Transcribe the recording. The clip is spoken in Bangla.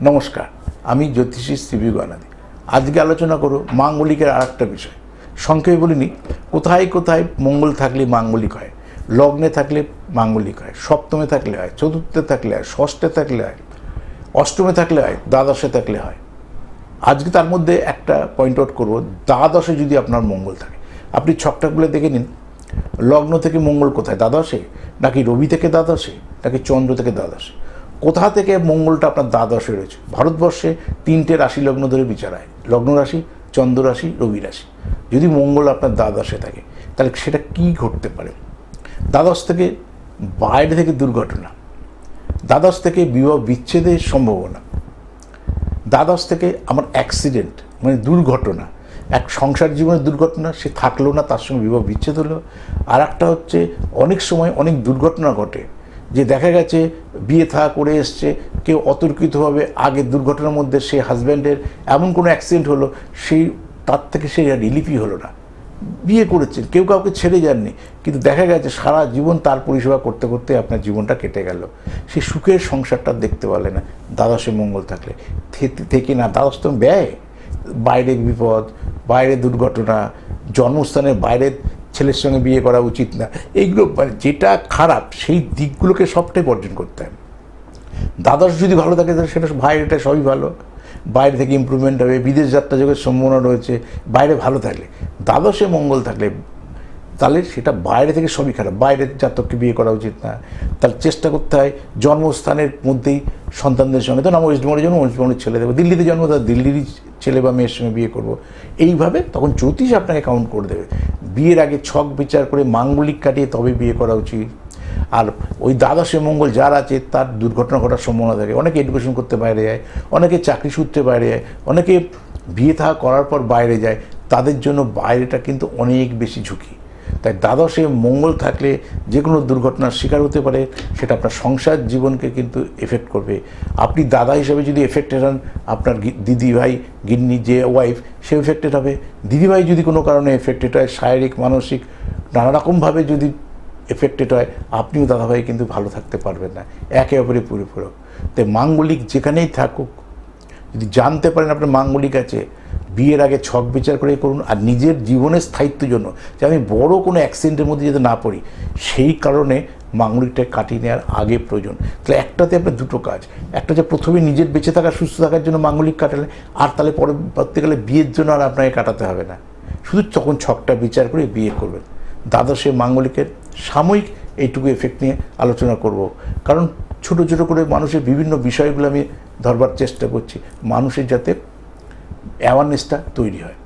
নমস্কার, আমি জ্যোতিষী সিবি গণাদি আজকে আলোচনা করো মাঙ্গলিকের আর একটা বিষয়। সংক্ষেপে বলিনি কোথায় কোথায় মঙ্গল থাকলে মাঙ্গলিক হয়? লগ্নে থাকলে মাঙ্গলিক হয়, সপ্তমে থাকলে হয়, চতুর্থে থাকলে হয়, ষষ্ঠে থাকলে হয়, অষ্টমে থাকলে হয়, দ্বাদশে থাকলে হয়। আজকে তার মধ্যে একটা পয়েন্ট আউট করব, দ্বাদশে যদি আপনার মঙ্গল থাকে। আপনি ছকটাগুলো দেখে নিন, লগ্ন থেকে মঙ্গল কোথায়? দ্বাদশে? নাকি রবি থেকে দ্বাদশে? নাকি চন্দ্র থেকে দ্বাদশে? কোথা থেকে মঙ্গলটা আপনার দ্বাদশে রয়েছে? ভারতবর্ষে তিনটে রাশি লগ্ন ধরে বিচার হয়। লগ্ন রাশি, চন্দ্র রাশি, রবি রাশি। যদি মঙ্গল আপনার দ্বাদশে থাকে, তাহলে সেটা কি ঘটতে পারে? দ্বাদশ থেকে বাইরে থেকে দুর্ঘটনা। দ্বাদশ থেকে বিবাহ বিচ্ছেদের সম্ভাবনা। দ্বাদশ থেকে আমার অ্যাক্সিডেন্ট মানে দুর্ঘটনা। এক সংসার জীবনের দুর্ঘটনা, সে থাকল না, তার সঙ্গে বিবাহ বিচ্ছেদ হলো। আর একটা হচ্ছে, অনেক সময় অনেক দুর্ঘটনা ঘটে। যে দেখা গেছে, বিয়ে থা করে এসছে, কেউ অতর্কিতভাবে আগে দুর্ঘটনার মধ্যে সে হাজব্যান্ডের এমন কোনো অ্যাক্সিডেন্ট হলো, সেই, তার থেকে সে রিলিফই হলো না। বিয়ে করেছেন কেউ কাউকে ছেড়ে যাননি, কিন্তু দেখা গেছে সারা জীবন তার পরিষেবা করতে করতে আপনার জীবনটা কেটে গেল। সে সুখের সংসারটা দেখতে পারলে না, দ্বাদশে মঙ্গল থাকলে। থেকে না, দ্বাদশ তো ব্যয়। বাইরে বিপদ বাইরে দুর্ঘটনা, জন্মস্থানের বাইরে ছেলের সঙ্গে বিয়ে করা উচিত না। এইগুলো মানে যেটা খারাপ, সেই দিকগুলোকে সবটাই বর্জন করতে হবে দ্বাদশ যদি ভালো থাকে, তাহলে সেটা ভাইয়ের এটা সবই ভালো। বাইরে থেকে ইমপ্রুভমেন্ট হবে, বিদেশ যাত্রা যোগের সম্ভাবনা রয়েছে, বাইরে ভালো থাকলে। দ্বাদশে মঙ্গল থাকলে, তাহলে সেটা বাইরে থেকে সবই খারাপ। বাইরের জাতককে বিয়ে করা উচিত না। তাহলে চেষ্টা করতে হয়, জন্মস্থানের মধ্যেই সন্তানদের সঙ্গে। তো আমার ওয়েস্টবেঙ্গলের জন্য ওয়েস্টবেঙ্গলের ছেলে দেবো। দিল্লিতে জন্ম তার দিল্লিরই ছেলে বা মেয়ের সঙ্গে বিয়ে করব। এইভাবে তখন জ্যোতিষ আপনাকে কাউন্ট করে দেবে। বিয়ের আগে ছক বিচার করে মাঙ্গলিক কাটিয়ে তবে বিয়ে করা উচিত। আর ওই দ্বাদশে মঙ্গল যার আছে, তার দুর্ঘটনা ঘটার সম্ভাবনা থাকে। অনেকে এডুকেশন করতে বাইরে যায়, অনেকে চাকরি সূত্রে বাইরে যায়, অনেকে বিয়ে থাকা করার পর বাইরে যায়। তাদের জন্য বাইরেটা কিন্তু অনেক বেশি ঝুঁকি। তাই দ্বাদশে মঙ্গল থাকলে যে কোনো দুর্ঘটনার শিকার হতে পারে, সেটা আপনার সংসার জীবনকে কিন্তু এফেক্ট করবে। আপনি দাদা হিসেবে যদি এফেক্টেড হন, আপনার গি- দিদি ভাই গিন্নি, যে ওয়াইফ সে এফেক্টেড হবে। দিদিভাই যদি কোনো কারণে এফেক্টেড হয়, শারীরিক, মানসিক, নানা রকমভাবে যদি এফেক্টেড হয়, আপনিও দাদাভাই কিন্তু ভালো থাকতে পারবেন না। একে অপরে পরিপূরক। তাই মাঙ্গলিক যেখানেই থাকুক, যদি জানতে পারেন আপনার মাঙ্গলিক আছে বিয়ের আগে ছক বিচার করে করুন আর নিজের জীবনের স্থায়িত্বের জন্য যে আমি বড় কোনো অ্যাক্সিডেন্টের মধ্যে যাতে না পড়ি, সেই কারণে মাঙ্গলিকটা কাটিয়ে নেওয়ার আগে প্রয়োজন। তাহলে একটাতে আপনার দুটো কাজ। একটা যে প্রথমে নিজের বেঁচে থাকা, সুস্থ থাকার জন্য মাঙ্গলিক কাটালে, আর তাহলে পরবর্তীকালে বিয়ের জন্য আর আপনাকে কাটাতে হবে না। শুধু তখন ছকটা বিচার করে বিয়ে করবেন। দ্বাদশে মাঙ্গলিকের সাময়িক এইটুকু এফেক্ট নিয়ে আলোচনা করব। কারণ ছোট ছোট করে মানুষের বিভিন্ন বিষয়গুলো আমি ধরবার চেষ্টা করছি। মানুষের যাতে অ্যাওয়ারনেসটা তৈরি হয়।